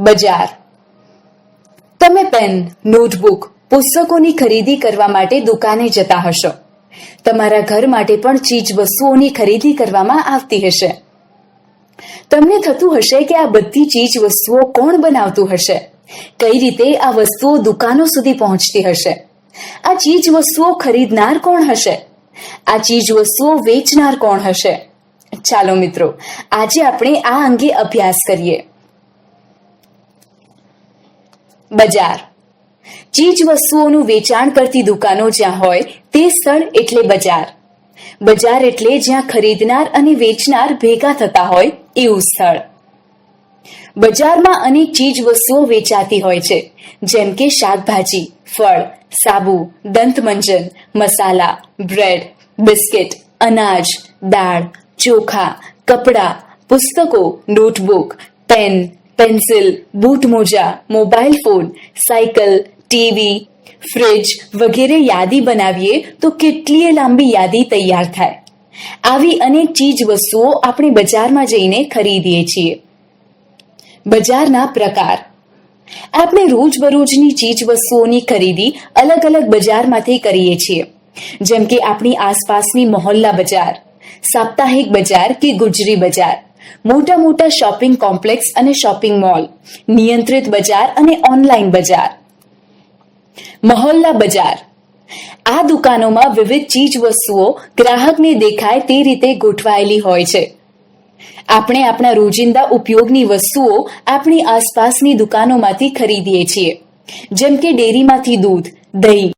બજાર. તમે pen, notebook, પુસ્તકોની ખરીદી કરવા માટે દુકાને જતા હશો. તમારા ઘર માટે પણ ચીજ વસ્તુઓની ખરીદી કરવામાં આવતી હશે. તમને થતું હશે કે આ બધી ચીજ વસ્તુઓ કોણ બનાવતું હશે? કઈ રીતે આ વસ્તુઓ દુકાનો સુધી પહોંચતી હશે? આ ચીજ વસ્તુઓ ખરીદનાર કોણ હશે? આ ચીજ વસ્તુઓ વેચનાર કોણ હશે? ચાલો મિત્રો, આજે આપણે આ અંગે અભ્યાસ કરીએ. બજાર. ચીજ વસ્તુઓનું વેચાણ કરતી દુકાનો જ્યાં હોય, તે સ્થળ એટલે બજાર. બજાર એટલે જ્યાં ખરીદનાર અને વેચનાર ભેગા થતા હોય એવું સ્થળ. બજારમાં અનેક ચીજ વસ્તુઓ વેચાતી હોય છે, જેમ કે શાકભાજી, ફળ, સાબુ, દંતમંજન, મસાલા, બ્રેડ, બિસ્કિટ, અનાજ, દાળ, ચોખા, કપડાં, પુસ્તકો, નોટબુક, પેન પેન્સિલ બૂટ મોજા mobile phone cycle TV fridge વગેરે યાદી બનાવીએ તો કેટલીય લાંબી યાદી તૈયાર થાય. આવી અનેક ચીજ વસ્તુઓ આપણે બજારમાં જઈને ખરીદીએ છીએ. બજારના પ્રકાર. આપણે રોજબરોજની ચીજ વસ્તુઓની ખરીદી અલગ અલગ બજારમાંથી કરીએ છીએ. જેમ કે આપણી આસપાસની મોહલ્લા બજાર, સાપ્તાહિક બજાર કે ગુજરી બજાર. મોટા મોટા શોપિંગ કોમ્પ્લેક્સ અને શોપિંગ મોલ, નિયંત્રિત બજાર અને ઓનલાઈન બજાર. મહોલ્લા બજાર. આ દુકાનોમાં વિવિધ ચીજ વસ્તુઓ ગ્રાહકને દેખાય તે રીતે ગોઠવાયેલી હોય છે. આપણે આપણા રોજિંદા ઉપયોગની વસ્તુઓ આપણી આસપાસની દુકાનોમાંથી ખરીદીએ છીએ. જેમ કે ડેરીમાંથી દૂધ, દહીં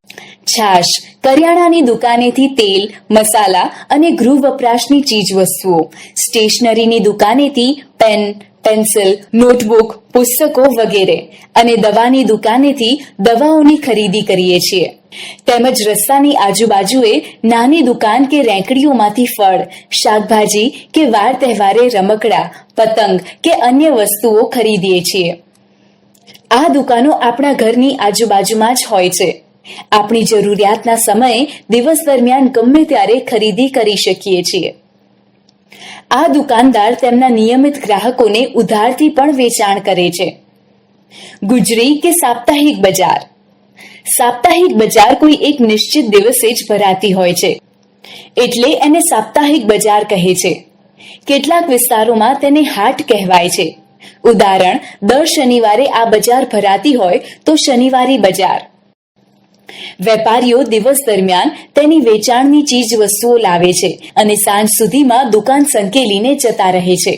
છાશ, કરિયાણાની દુકાનેથી તેલ, મસાલા અને ગૃહ વપરાશની ચીજ વસ્તુઓ સ્ટેશનરીની દુકાનેથી પેન, પેન્સિલ, નોટબુક, પુસ્તકો વગેરે. અને દવાની દુકાનેથી દવાઓની ખરીદી કરીએ છીએ. તેમજ રસ્તાની આજુબાજુએ નાની દુકાન કે રેંકડીઓમાંથી ફળ, શાકભાજી કે વાર તહેવારે રમકડા, પતંગ કે અન્ય વસ્તુઓ ખરીદીએ છીએ. આ દુકાનો આપણા ઘરની આજુબાજુમાં જ હોય છે. આપણી જરૂરિયાતના સમયે દિવસ દરમિયાન ગમે ત્યારે ખરીદી કરી શકીએ છીએ. આ દુકાનદાર તેમના નિયમિત ગ્રાહકોને ઉધારથી પણ વેચાણ કરે છે. ગુજરી કે સાપ્તાહિક બજાર? સાપ્તાહિક બજાર કોઈ એક નિશ્ચિત દિવસે જ ભરાતી હોય છે. એટલે એને સાપ્તાહિક બજાર કહે છે. કેટલાક વિસ્તારોમાં તેને હાટ કહેવાય છે. ઉદાહરણ, દર શનિવારે આ બજાર ભરાતી હોય તો શનિવારી બજાર. વેપારીઓ દિવસ દરમિયાન તેની વેચાણની ચીજ વસ્તુઓ લાવે છે અને સાંજ સુધીમાં દુકાન સંકેલીને જતા રહે છે.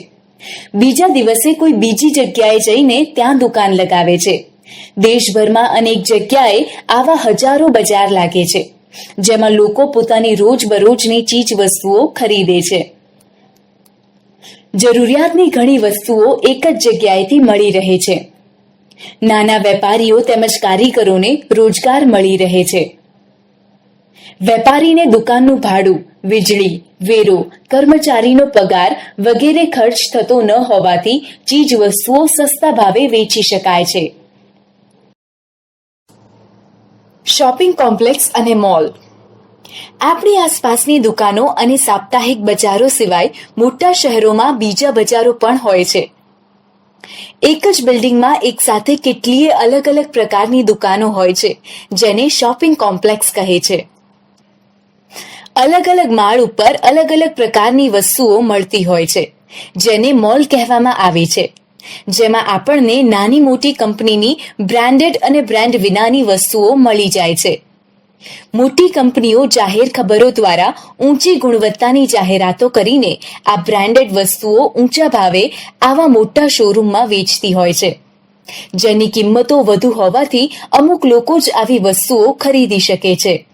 બીજા દિવસે કોઈ બીજી જગ્યાએ જઈને ત્યાં દુકાન લગાવે છે. દેશભરમાં અનેક જગ્યાએ આવા હજારો બજાર લાગે છે, જેમાં લોકો પોતાની રોજબરોજની ચીજ વસ્તુઓ ખરીદે છે. જરૂરિયાતની ઘણી વસ્તુઓ એક જ જગ્યાએથી મળી રહે છે. નાના વેપારીઓ તેમજ કારીગરોને રોજગાર મળી રહે છે. વેપારીને દુકાનનું ભાડું, વીજળી, વેરો, કર્મચારીનો પગાર વગેરે ખર્ચ થતો ન હોવાથી ચીજ વસ્તુઓ સસ્તા ભાવે વેચી શકાય છે. શોપિંગ કોમ્પ્લેક્સ અને મોલ. આપણી આસપાસની દુકાનો અને સાપ્તાહિક બજારો સિવાય મોટા શહેરોમાં બીજા બજારો પણ હોય છે. એક જ બિલ્ડિંગમાં એક સાથે કેટલીય અલગ અલગ પ્રકારની દુકાનો હોય છે, જેને શોપિંગ કોમ્પ્લેક્સ કહે છે. અલગ અલગ માળ ઉપર અલગ અલગ પ્રકારની વસ્તુઓ મળતી હોય છે, જેને મોલ કહેવામાં આવે છે. જેમાં આપણને નાની મોટી કંપનીની બ્રાન્ડેડ અને બ્રાન્ડ વિનાની વસ્તુઓ મળી જાય છે. મોટી કંપનીઓ જાહેર ખબરો દ્વારા ઊંચી ગુણવત્તાની જાહેરાતો કરીને આ બ્રાન્ડેડ વસ્તુઓ ઊંચા ભાવે આવા મોટા શોરૂમમાં વેચતી હોય છે. જેની કિંમતો વધુ હોવાથી અમુક લોકો જ આવી વસ્તુઓ ખરીદી શકે છે.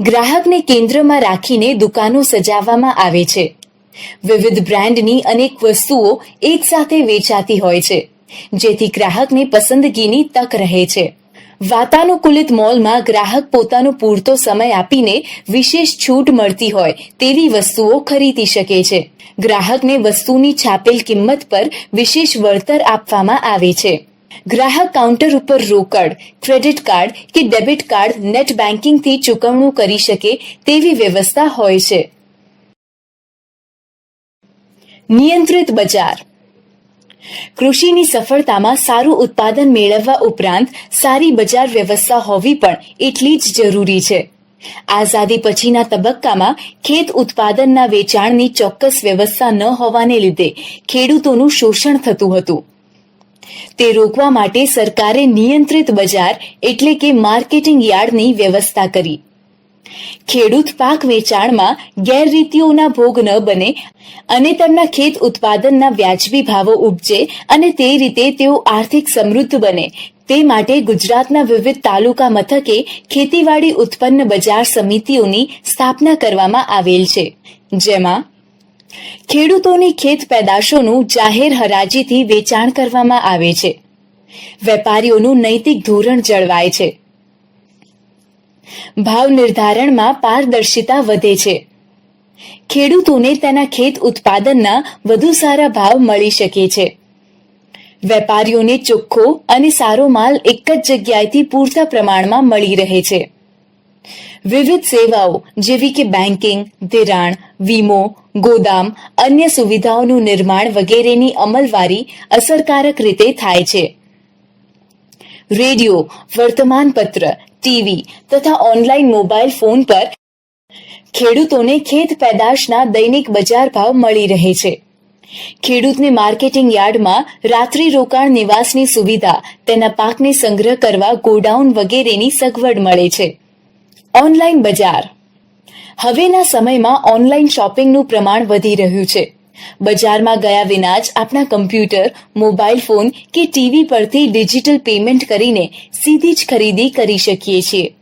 ગ્રાહકને કેન્દ્રમાં રાખીને દુકાનો સજાવવામાં આવે છે. વિવિધ બ્રાન્ડની અનેક વસ્તુઓ એકસાથે વેચાતી હોય છે, જેથી ગ્રાહકને પસંદગીની તક રહે છે. વાતાનુકૂલિત મોલમાં ગ્રાહક પોતાનો પૂરતો સમય આપીને વિશેષ છૂટ મળતી હોય તેવી વસ્તુઓ ખરીદી શકે છે. ગ્રાહકને વસ્તુની છાપેલ કિંમત પર વિશેષ વળતર આપવામાં આવે છે. ગ્રાહક કાઉન્ટર ઉપર રોકડ, ક્રેડિટ કાર્ડ કે ડેબિટ કાર્ડ નેટ બેન્કિંગથી ચૂકવણું કરી શકે તેવી વ્યવસ્થા હોય છે. નિયંત્રિત બજાર કૃષિની સફળતામાં સારું ઉત્પાદન મેળવવા ઉપરાંત સારી બજાર વ્યવસ્થા હોવી પણ એટલી જ જરૂરી છે. આઝાદી પછીના તબક્કામાં ખેત ઉત્પાદનના વેચાણની ચોક્કસ વ્યવસ્થા ન હોવાને લીધે ખેડૂતોનું શોષણ થતું હતું. તે રોકવા માટે સરકારે નિયંત્રિત બજાર એટલે કે માર્કેટિંગ યાર્ડની વ્યવસ્થા કરી. ખેડૂત પાક વેચાણમાં ગેરરીતિઓના ભોગ ન બને અને તેમના ખેત ઉત્પાદનના વ્યાજબી ભાવો ઉપજે અને તે રીતે તેઓ આર્થિક સમૃદ્ધ બને. તે માટે ગુજરાતના વિવિધ તાલુકા મથકે ખેતીવાડી ઉત્પન્ન બજાર સમિતિઓની સ્થાપના કરવામાં આવેલ છે. જેમાં ખેડૂતોની ખેત પેદાશોનું જાહેર હરાજીથી વેચાણ કરવામાં આવે છે. વેપારીઓનું નૈતિક ધોરણ જળવાય છે. ભાવ નિર્ધારણમાં પારદર્શિતા વધે છે. ખેડૂતોને તેના ખેત ઉત્પાદનના વધુ સારા ભાવ મળી શકે છે. વેપારીઓને ચોખ્ખો અને સારો માલ એક જ જગ્યાએથી પૂરતા પ્રમાણમાં મળી રહે છે. વિવિધ સેવાઓ જેવી કે બેન્કિંગ ધિરાણ, વીમો, ગોદામ, અન્ય સુવિધાઓનું નિર્માણ વગેરેની અમલવારી અસરકારક રીતે થાય છે. રેડિયો, વર્તમાનપત્ર ટીવી તથા ઓનલાઈન મોબાઈલ ફોન પર ખેડૂતોને ખેત પેદાશના દૈનિક બજાર ભાવ મળી રહે છે. ખેડૂતને માર્કેટિંગ યાર્ડમાં રાત્રિ રોકાણ નિવાસની સુવિધા, તેના પાકને સંગ્રહ કરવા ગોડાઉન વગેરેની સગવડ મળે છે. ઓનલાઈન બજાર. હવેના સમયમાં ઓનલાઈન શોપિંગનું પ્રમાણ વધી રહ્યું છે. બજારમાં ગયા વિના જ આપણા કમ્પ્યુટર, મોબાઈલ ફોન કે ટીવી પરથી ડિજિટલ પેમેન્ટ કરીને સીધી જ ખરીદી કરી શકીએ છીએ.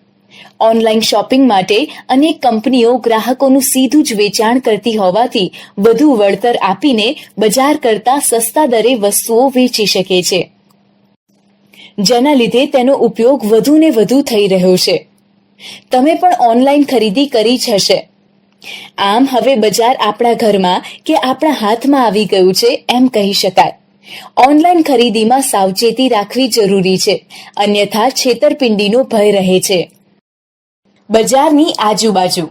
ઓનલાઈન શોપિંગ માટે અનેક કંપનીઓ ગ્રાહકોનું સીધું જ વેચાણ કરતી હોવાથી વધુ વળતર આપીને બજાર કરતા સસ્તા દરે વસ્તુઓ વેચી શકે છે. જેના લીધે તેનો ઉપયોગ વધુ ને વધુ થઈ રહ્યો છે. તમે પણ ઓનલાઈન ખરીદી કરી જ હશે. આમ હવે બજાર આપણા ઘરમાં કે આપણા હાથમાં આવી ગયું છે એમ કહી શકાય. ઓનલાઈન ખરીદીમાં સાવચેતી રાખવી જરૂરી છે. અન્યથા છેતરપિંડીનો ભય રહે છે. બજારની આજુબાજુ.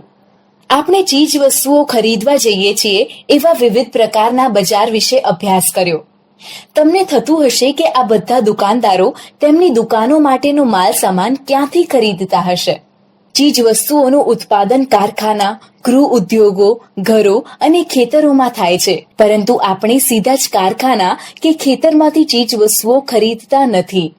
આપણે ચીજ વસ્તુઓ ખરીદવા જઈએ છીએ એવા વિવિધ પ્રકારના બજાર વિશે અભ્યાસ કર્યો. તમને થતું હશે કે આ બધા દુકાનદારો તેમની દુકાનો માટેનો માલ સામાન ક્યાંથી ખરીદતા હશે? ચીજ વસ્તુઓનું ઉત્પાદન કારખાના, ગૃહ ઉદ્યોગો, ઘરો અને ખેતરોમાં થાય છે. પરંતુ આપણે સીધા જ કારખાના કે ખેતરમાંથી ચીજ વસ્તુઓ ખરીદતા નથી.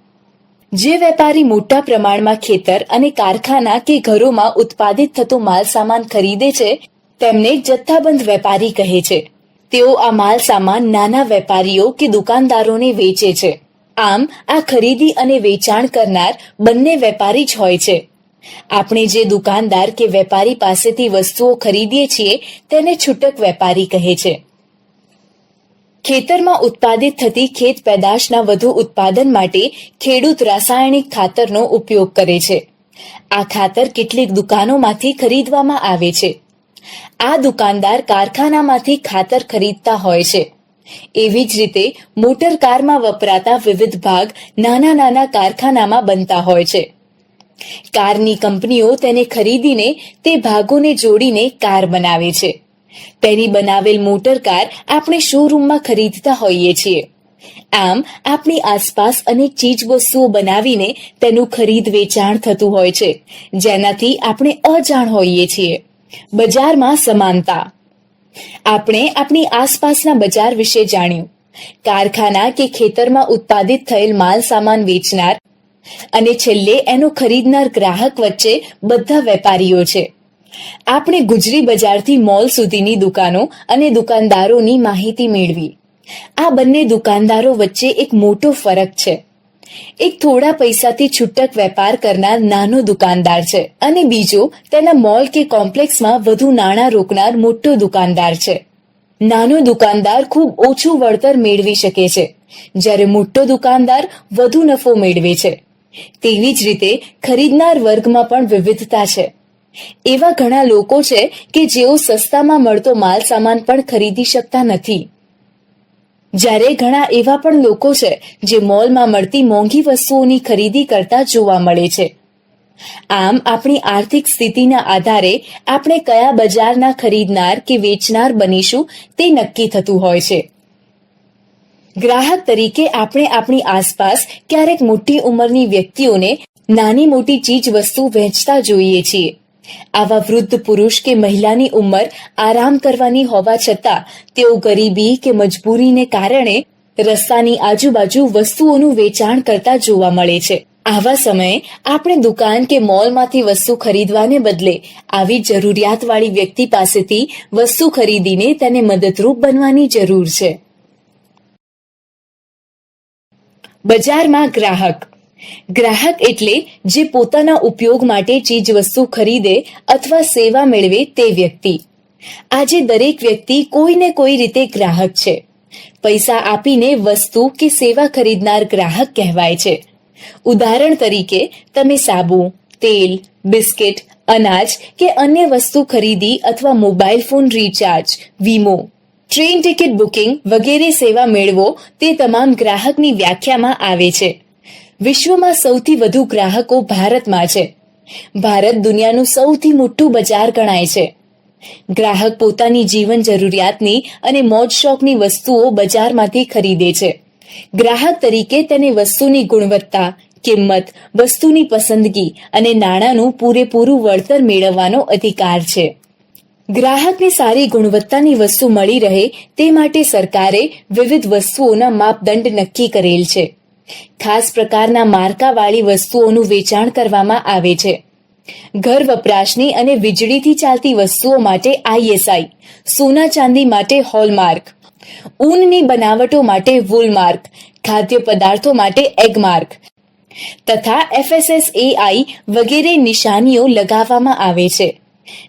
જે વેપારી મોટા પ્રમાણમાં ખેતર અને કારખાના કે ઘરોમાં ઉત્પાદિત થતો માલ સામાન ખરીદે છે, તેમને જથ્થાબંધ વેપારી કહે છે. તેઓ આ માલ સામાન નાના વેપારીઓ કે દુકાનદારોને વેચે છે. આમ, આ ખરીદી અને વેચાણ કરનાર બંને વેપારી જ હોય છે. આપણે જે દુકાનદાર કે વેપારી પાસેથી વસ્તુઓ ખરીદીએ છીએ, તેને છૂટક વેપારી કહે છે. ખેતરમાં ઉત્પાદિત થતી ખેત પેદાશના વધુ ઉત્પાદન માટે ખેડૂત રાસાયણિક ખાતરનો ઉપયોગ કરે છે. આ ખાતર કેટલીક દુકાનોમાંથી ખરીદવામાં આવે છે. આ દુકાનદાર કારખાનામાંથી ખાતર ખરીદતા હોય છે. એવી જ રીતે મોટર કારમાં વપરાતા વિવિધ ભાગ નાના નાના કારખાનામાં બનતા હોય છે. કારની કંપનીઓ તેને ખરીદીને તે ભાગોને જોડીને કાર બનાવે છે. તેની બનાવેલ મોટર કાર આપણે શોરૂમમાં ખરીદતા હોઈએ છીએ. આમ, આપણી આસપાસ અનેક ચીજ વસ્તુઓ બનાવીને તેનું ખરીદ વેચાણ થતું હોય છે, જેનાથી આપણે અજાણ હોઈએ છીએ. બજારમાં સમાનતા. આપણે આપણી આસપાસના બજાર વિશે જાણ્યું. કારખાના કે ખેતરમાં ઉત્પાદિત થયેલ માલ સામાન વેચનાર અને છેલ્લે એનો ખરીદનાર ગ્રાહક વચ્ચે બધા વેપારીઓ છે. આપણે ગુજરી બજારથી મોલ સુધીની દુકાનો અને દુકાનદારોની માહિતી મેળવી. આ બંને દુકાનદારો વચ્ચે એક મોટો ફરક છે. એક થોડા પૈસાથી છૂટક વેપાર કરનાર નાનો દુકાનદાર છે અને બીજો તેના મોલ કે કોમ્પ્લેક્સમાં વધુ નાણાં રોકનાર મોટો દુકાનદાર છે. નાનો દુકાનદાર ખૂબ ઓછું વળતર મેળવી શકે છે. જ્યારે મોટો દુકાનદાર વધુ નફો મેળવે છે. તેવી જ રીતે ખરીદનાર વર્ગમાં પણ વિવિધતા છે. એવા ઘણા લોકો છે કે જેઓ સસ્તામાં મળતો માલ સામાન પણ ખરીદી શકતા નથી. જ્યારે ઘણા એવા પણ લોકો છે જે મોલમાં મળતી મોંઘી વસ્તુઓની ખરીદી કરતા જોવા મળે છે. આમ આપણી આર્થિક સ્થિતિના આધારે આપણે કયા બજારના ખરીદનાર કે વેચનાર બનીશું તે નક્કી થતું હોય છે. ગ્રાહક તરીકે આપણે આપણી આસપાસ ક્યારેક મોટી ઉંમરની વ્યક્તિઓને નાની મોટી ચીજ વસ્તુ વહેંચતા જોઈએ છીએ. આવા વૃદ્ધ પુરુષ કે મહિલાની ઉંમર આરામ કરવાની હોવા છતાં તેઓ ગરીબી કે મજબૂરીને કારણે રસ્તાની આજુબાજુ વસ્તુઓનું વેચાણ કરતા જોવા મળે છે. આવા સમયે આપણે દુકાન કે મોલમાંથી વસ્તુ ખરીદવાને બદલે આવી જરૂરિયાતવાળી વ્યક્તિ પાસેથી વસ્તુ ખરીદીને તેને મદદરૂપ બનવાની જરૂર છે. બજારમાં ગ્રાહક. ગ્રાહક એટલે જે પોતાના ઉપયોગ માટે ચીજ વસ્તુ ખરીદે અથવા સેવા મેળવે તે વ્યક્તિ. આજે દરેક વ્યક્તિ કોઈને કોઈ રીતે ગ્રાહક છે. પૈસા આપીને વસ્તુ કે સેવા ખરીદનાર ગ્રાહક કહેવાય છે. ઉદાહરણ તરીકે, તમે સાબુ, તેલ, બિસ્કિટ, અનાજ કે અન્ય વસ્તુ ખરીદી અથવા મોબાઈલ ફોન રિચાર્જ, વીમો ટ્રેન ટિકિટ બુકિંગ વગેરે સેવા મેળવો તે તમામ ગ્રાહકની વ્યાખ્યામાં આવે છે. વિશ્વમાં સૌથી વધુ ગ્રાહકો ભારતમાં છે. ભારત દુનિયાનું સૌથી મોટું બજાર ગણાય છે. ગ્રાહક પોતાની જીવન જરૂરિયાતની અને મોજ શોખની વસ્તુઓ બજારમાંથી ખરીદે છે. ગ્રાહક તરીકે તેને વસ્તુની ગુણવત્તા, કિંમત, વસ્તુની પસંદગી અને નાણાંનું પૂરેપૂરું વળતર મેળવવાનો અધિકાર છે. ગ્રાહકને સારી ગુણવત્તાની વસ્તુ મળી રહે તે માટે સરકારે વિવિધ વસ્તુઓના માપદંડ નક્કી કરેલ છે. ખાસ પ્રકારના માર્કાવાળી વસ્તુઓનું વેચાણ કરવામાં આવે છે. ઘર વપરાશની અને વીજળીથી ચાલતી વસ્તુઓ માટે આઈએસઆઈ, સોના ચાંદી માટે હોલમાર્ક, ઊનની બનાવટો માટે વૂલમાર્ક, ખાદ્ય પદાર્થો માટે એગમાર્ક તથા એફએસએસએઆઈ વગેરે નિશાનીઓ લગાવવામાં આવે છે.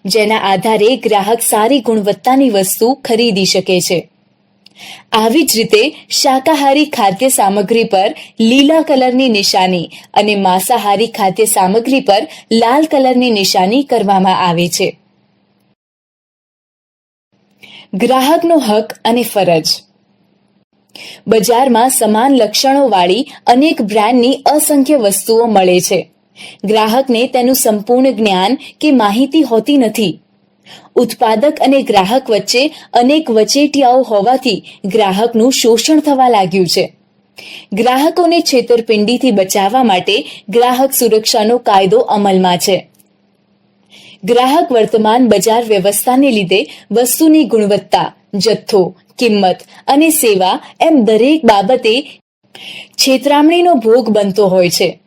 જેના આધારે ગ્રાહક સારી ગુણવત્તાની વસ્તુ ખરીદી શકે છે. આવી જ રીતે શાકાહારી ખાદ્ય સામગ્રી પર લીલા કલરની નિશાની અને માંસાહારી ખાદ્ય સામગ્રી પર લાલ કલરની નિશાની કરવામાં આવે છે. ગ્રાહકનો હક અને ફરજ. બજારમાં સમાન લક્ષણોવાળી અનેક બ્રાન્ડની અસંખ્ય વસ્તુઓ મળે છે. ગ્રાહકને તેનું સંપૂર્ણ જ્ઞાન કે માહિતી હોતી નથી. ઉત્પાદક અને ગ્રાહક વચ્ચે અનેક વચેટિયાઓ હોવાથી ગ્રાહકનું શોષણ થવા લાગ્યું છે. ગ્રાહકોને છેતરપિંડીથી બચાવવા માટે ગ્રાહક સુરક્ષાનો કાયદો અમલમાં છે. ગ્રાહક વર્તમાન બજાર વ્યવસ્થાને લીધે વસ્તુની ગુણવત્તા, જથ્થો, કિંમત અને સેવા એમ દરેક બાબતે છેતરામણીનો ભોગ બનતો હોય છે.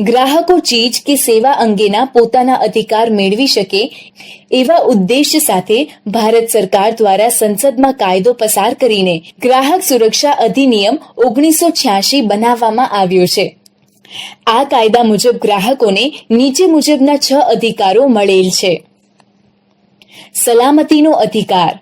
ગ્રાહકો ચીજ કે સેવા અંગેના પોતાના અધિકાર મેળવી શકે એવા ઉદ્દેશ્ય સાથે ભારત સરકાર દ્વારા સંસદમાં કાયદો પસાર કરીને ગ્રાહક સુરક્ષા અધિનિયમ ઓગણીસો છ્યાસી બનાવવામાં આવ્યો છે. આ કાયદા મુજબ ગ્રાહકોને નીચે મુજબના છ અધિકારો મળેલ છે. સલામતીનો અધિકાર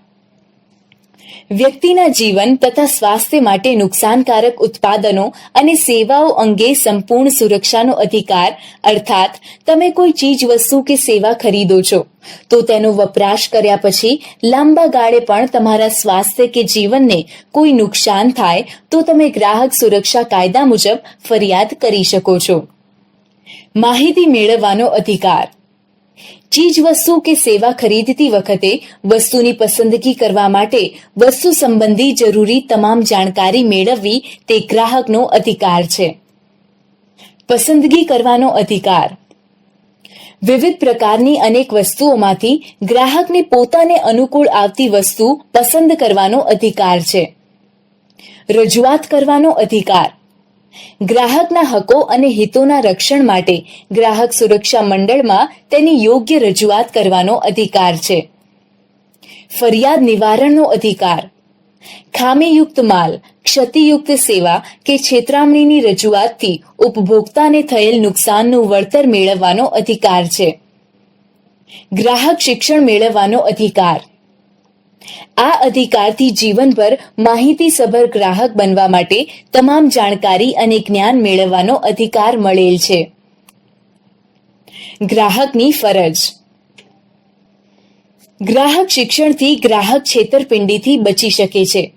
વ્યક્તિના જીવન તથા સ્વાસ્થ્ય માટે નુકસાનકારક ઉત્પાદનો અને સેવાઓ અંગે સંપૂર્ણ સુરક્ષાનો અધિકાર, અર્થાત તમે કોઈ ચીજ વસ્તુ કે સેવા ખરીદો છો, તો તેનો વપરાશ કર્યા પછી લાંબા ગાળે પણ તમારા સ્વાસ્થ્ય કે જીવનને કોઈ નુકસાન થાય, તો તમે ગ્રાહક સુરક્ષા કાયદા મુજબ ફરિયાદ કરી શકો છો. માહિતી મેળવવાનો અધિકાર ચીજ વસ્તુ કે સેવા ખરીદતી વખતે વસ્તુની પસંદગી કરવા માટે વસ્તુ સંબંધી જરૂરી તમામ જાણકારી મેળવવી તે ગ્રાહકનો અધિકાર છે. પસંદગી કરવાનો અધિકાર. વિવિધ પ્રકારની અનેક વસ્તુઓમાંથી ગ્રાહકને પોતાને અનુકૂળ આવતી વસ્તુ પસંદ કરવાનો અધિકાર છે. રજૂઆત કરવાનો અધિકાર. ગ્રાહકના હકો અને હિતોના રક્ષણ માટે ગ્રાહક સુરક્ષા મંડળમાં તેની યોગ્ય રજૂઆત કરવાનો અધિકાર છે. ફરિયાદ નિવારણનો અધિકાર. ખામીયુક્ત માલ, ક્ષતિયુક્ત સેવા કે છેતરામણીની રજૂઆતથી ઉપભોક્તાને થયેલ નુકસાનનું વળતર મેળવવાનો અધિકાર છે. ગ્રાહક શિક્ષણ મેળવવાનો અધિકાર. આ અધિકારથી જીવનભર માહિતીસભર ગ્રાહક બનવા માટે તમામ જાણકારી અને જ્ઞાન મેળવવાનો અધિકાર મળેલ છે. ગ્રાહકની ફરજ. ગ્રાહક શિક્ષણથી ગ્રાહક છેતરપિંડીથી બચી શકે છે.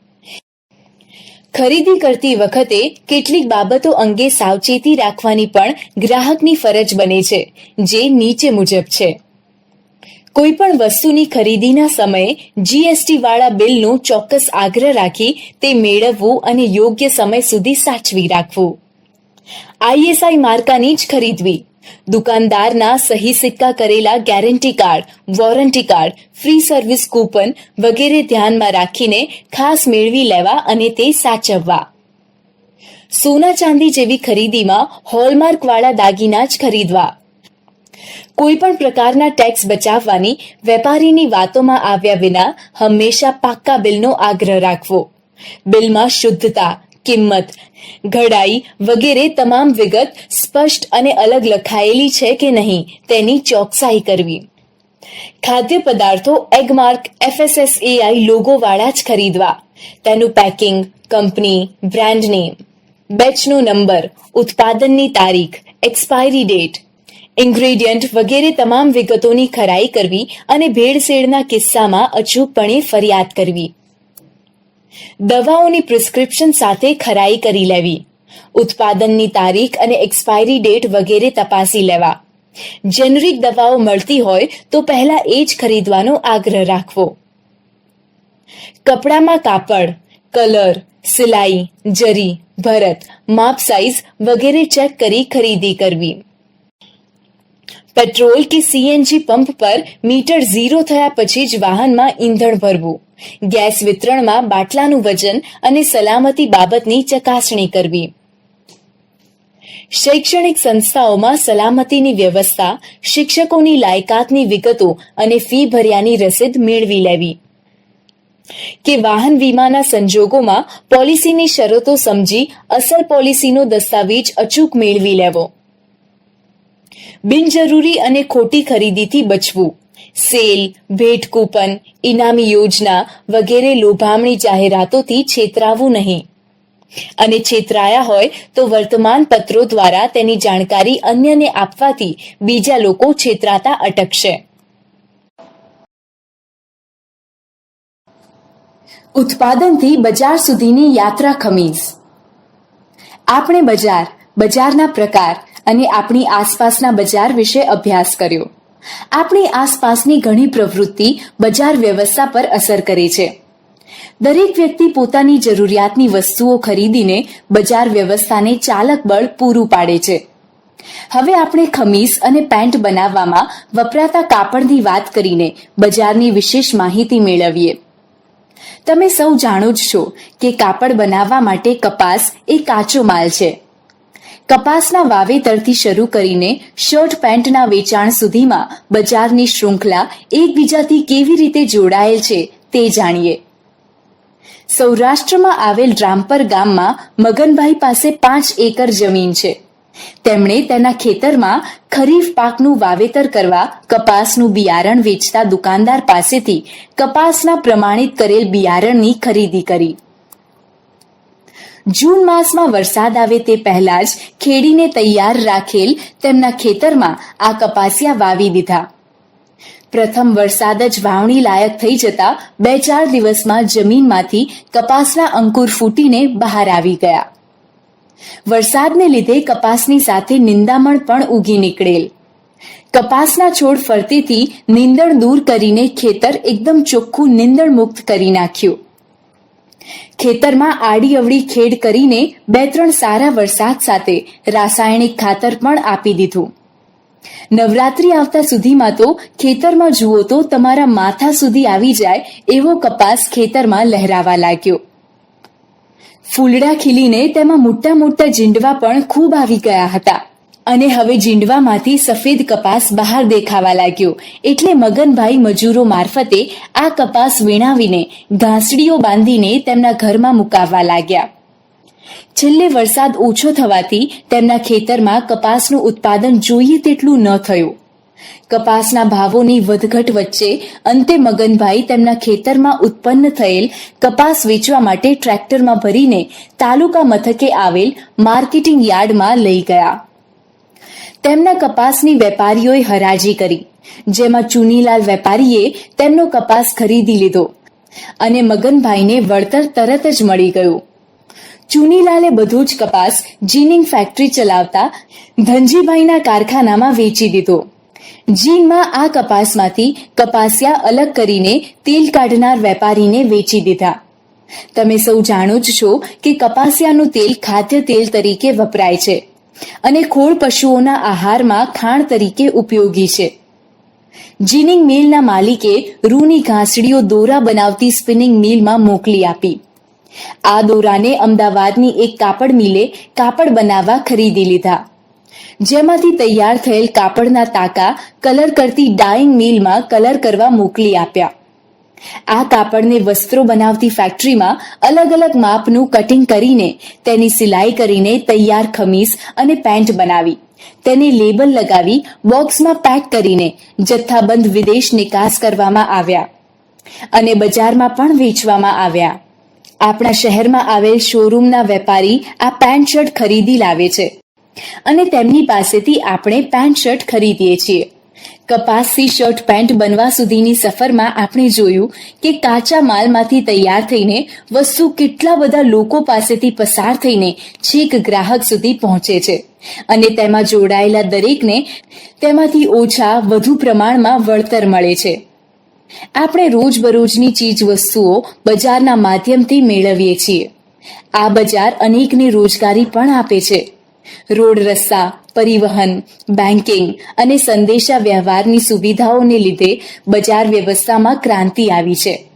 ખરીદી કરતી વખતે કેટલીક બાબતો અંગે સાવચેતી રાખવાની પણ ગ્રાહકની ફરજ બને છે, જે નીચે મુજબ છે. કોઈ પણ વસ્તુની ખરીદીના સમયે જીએસટી વાળા બિલનું ચોક્કસ આગ્રહ રાખી તે મેળવવું અને યોગ્ય સમય સુધી સાચવી રાખવું. આઈએસઆઈ માર્કાની જ ખરીદવી. દુકાનદારના સહી સિક્કા કરેલા guarantee card, warranty card, free service coupon વગેરે ધ્યાનમાં રાખીને ખાસ મેળવી લેવા અને તે સાચવવા. સોના ચાંદી જેવી ખરીદીમાં હોલમાર્ક વાળા દાગીના જ ખરીદવા. કોઈ પણ પ્રકારના ટેક્સ બચાવવાની વેપારીની વાતોમાં આવ્યા વિના હંમેશા પાક્કા બિલનો આગ્રહ રાખવો. બિલમાં શુદ્ધતા, કિંમત, ઘડાઈ વગેરે તમામ વિગત સ્પષ્ટ અને અલગ લખાયેલી છે કે નહીં તેની ચોકસાઈ કરવી. ખાદ્ય પદાર્થો એગમાર્ક એફએસએસએઆઈ લોગોવાળા જ ખરીદવા. તેનું પેકિંગ કંપની બ્રાન્ડ નેમ બેચનો નંબર ઉત્પાદનની તારીખ એક્સપાયરી ડેટ ઇન્ગ્રેડિયન્ટ વગેરે તમામ વિગતોની ખરાઈ કરવી અને ભેળસેળના કિસ્સામાં અચૂકપણે ફરિયાદ કરવી. દવાઓની પ્રિસ્ક્રિપ્શન સાથે ખરાઈ કરી લેવી. ઉત્પાદનની તારીખ અને એક્સપાયરી ડેટ વગેરે તપાસી લેવા. જેનરિક દવાઓ મળતી હોય તો પહેલા એ જ ખરીદવાનો આગ્રહ રાખવો. કપડામાં કાપડ, કલર, સિલાઈ, જરી, ભરત, માપ સાઇઝ વગેરે ચેક કરી ખરીદી કરવી. પેટ્રોલ કે સીએનજી પંપ પર મીટર ઝીરો થયા પછી જ વાહનમાં ઈંધણ ભરવું. ગેસ વિતરણમાં બાટલાનું વજન અને સલામતી બાબતની ચકાસણી કરવી. શૈક્ષણિક સંસ્થાઓમાં સલામતીની વ્યવસ્થા, શિક્ષકોની લાયકાતની વિગતો અને ફી ભર્યાની રસીદ મેળવી લેવી. કે વાહન વીમાના સંજોગોમાં પોલિસીની શરતો સમજી અસલ પોલિસીનો દસ્તાવેજ અચૂક મેળવી લેવો. બિનજરૂરી અને ખોટી ખરીદીથી બચવું. સેલ, ભેટ કૂપન, ઇનામી યોજના વગેરે લોભામણી જાહેરાતોથી છેતરાવું નહીં. અને છેતરાયા હોય તો વર્તમાન પત્રો દ્વારા તેની જાણકારી અન્યને આપવાથી બીજા લોકો છેતરાતા અટકશે. ઉત્પાદનથી બજાર સુધીની યાત્રા ખમીજ આપણે બજાર, બજારના પ્રકાર અને આપણી આસપાસના બજાર વિશે અભ્યાસ કર્યો. આપણી આસપાસની ઘણી પ્રવૃત્તિ બજાર વ્યવસ્થા પર અસર કરે છે. દરેક વ્યક્તિ પોતાની જરૂરિયાતની વસ્તુઓ ખરીદીને બજાર વ્યવસ્થાને ચાલક બળ પૂરું પાડે છે. હવે આપણે ખમીસ અને પેન્ટ બનાવવામાં વપરાતા કાપડની વાત કરીને બજારની વિશેષ માહિતી મેળવીએ. તમે સૌ જાણો જ છો કે કાપડ બનાવવા માટે કપાસ એ કાચો માલ છે. કપાસના વાવેતરથી શરૂ કરીને શર્ટ પેન્ટના વેચાણ સુધીમાં બજારની શૃંખલા એકબીજાથી કેવી રીતે જોડાયેલ છે તે જાણીએ. સૌરાષ્ટ્રમાં આવેલ રામપર ગામમાં મગનભાઈ પાસે પાંચ એકર જમીન છે. તેમણે તેના ખેતરમાં ખરીફ પાકનું વાવેતર કરવા કપાસનું બિયારણ વેચતા દુકાનદાર પાસેથી કપાસના પ્રમાણિત કરેલ બિયારણની ખરીદી કરી. જૂન માસમાં વરસાદ આવે તે પહેલા જ ખેડીને તૈયાર રાખેલ તેમના ખેતરમાં આ કપાસિયા વાવી દીધા. પ્રથમ વરસાદ જ વાવણી લાયક થઈ જતા બે ચાર દિવસમાં જમીનમાંથી કપાસના અંકુર ફૂટીને બહાર આવી ગયા. વરસાદને લીધે કપાસની સાથે નિંદામણ પણ ઉગી નીકળેલ. કપાસના છોડ ફરતીથી નીંદણ દૂર કરીને ખેતર એકદમ ચોખ્ખું નીંદણ મુક્ત કરી નાખ્યું. ખેતરમાં આડી અવળી ખેડ કરીને બે ત્રણ સારા વરસાદ સાથે રાસાયણિક ખાતર પણ આપી દીધું. નવરાત્રી આવતા સુધીમાં તો ખેતરમાં જુઓ તો તમારા માથા સુધી આવી જાય એવો કપાસ ખેતરમાં લહેરાવા લાગ્યો. ફૂલડા ખીલીને તેમાં મોટા મોટા જીંડવા પણ ખૂબ આવી ગયા હતા. અને હવે જીંડવામાંથી સફેદ કપાસ બહાર દેખાવા લાગ્યો. એટલે મગનભાઈ મજૂરો મારફતે આ કપાસ વીણાવીને ઘાસડીઓ બાંધીને તેમના ઘરમાં મુકાવવા લાગ્યા. છેલ્લે વરસાદ ઓછો થવાથી તેમના ખેતરમાં કપાસનું ઉત્પાદન જોઈએ તેટલું ન થયું. કપાસના ભાવોની વધઘટ વચ્ચે અંતે મગનભાઈ તેમના ખેતરમાં ઉત્પન્ન થયેલ કપાસ વેચવા માટે ટ્રેક્ટરમાં ભરીને તાલુકા મથકે આવેલ માર્કેટિંગ યાર્ડમાં લઈ ગયા. તેમના કપાસની વેપારીઓએ હરાજી કરી, જેમાં ચુનીલાલ વેપારીએ તેમનો કપાસ ખરીદી લીધો અને મગનભાઈને વળતર તરત જ મળી ગયું. ચુનીલાલે બધું જ કપાસ જીનિંગ ફેક્ટરી ચલાવતા ધનજીભાઈના કારખાનામાં વેચી દીધો. જીનમાં આ કપાસમાંથી કપાસિયા અલગ કરીને તેલ કાઢનાર વેપારીને વેચી દીધા. તમે સૌ જાણો જ છો કે કપાસિયાનું તેલ ખાદ્ય તેલ તરીકે વપરાય છે. અને ખોળ પશુઓના આહારમાં ખાણ તરીકે ઉપયોગી છે. જીનિંગ મિલના માલિકે રૂની ઘાસડીઓ દોરા બનાવતી સ્પિનિંગ મિલમાં મોકલી આપી. આ દોરાને અમદાવાદની એક કાપડ મિલે કાપડ બનાવવા ખરીદી લીધા. જેમાંથી તૈયાર થયેલ કાપડના તાકા કલર કરતી ડાઇંગ મિલમાં કલર કરવા મોકલી આપ્યા. આ કાપડને વસ્ત્રો બનાવતી ફેક્ટરીમાં અલગ અલગ માપનું કટિંગ કરીને તેની સિલાઈ કરીને તૈયાર ખમીસ અને પેન્ટ બનાવી. તેને લેબલ લગાવી બોક્સમાં પેક કરીને જથ્થાબંધ વિદેશ નિકાસ કરવામાં આવ્યા અને બજારમાં પણ વેચવામાં આવ્યા. આપણા શહેરમાં આવેલ શોરૂમના વેપારી આ પેન્ટ શર્ટ ખરીદી લાવે છે અને તેમની પાસેથી આપણે પેન્ટ શર્ટ ખરીદીએ છીએ. કપાસથી શર્ટ પેન્ટ બનવા સુધીની સફરમાં આપણે જોયું કે કાચા માલમાંથી તૈયાર થઈને વસ્તુ કેટલા બધા લોકો પાસેથી પસાર થઈને છેક ગ્રાહક સુધી પહોંચે છે. અને તેમાં જોડાયેલા દરેકને તેમાંથી ઓછા વધુ પ્રમાણમાં વળતર મળે છે. આપણે રોજબરોજની ચીજ વસ્તુઓ બજારના માધ્યમથી મેળવીએ છીએ. આ બજાર અનેકને રોજગારી પણ આપે છે. રોડ રસ્તા પરિવહન બેન્કિંગ અને સંદેશા વ્યવહારની સુવિધાઓને લીધે બજાર વ્યવસ્થામાં ક્રાંતિ આવી છે.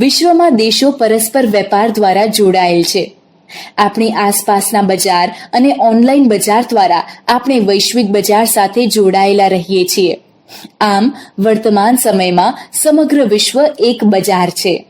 વિશ્વમાં દેશો પરસ્પર વેપાર દ્વારા જોડાયેલ છે. આપણી આસપાસના બજાર અને ઓનલાઈન બજાર દ્વારા આપણે વૈશ્વિક બજાર સાથે જોડાયેલા રહીએ છીએ. આમ, વર્તમાન સમયમાં સમગ્ર વિશ્વ એક બજાર છે.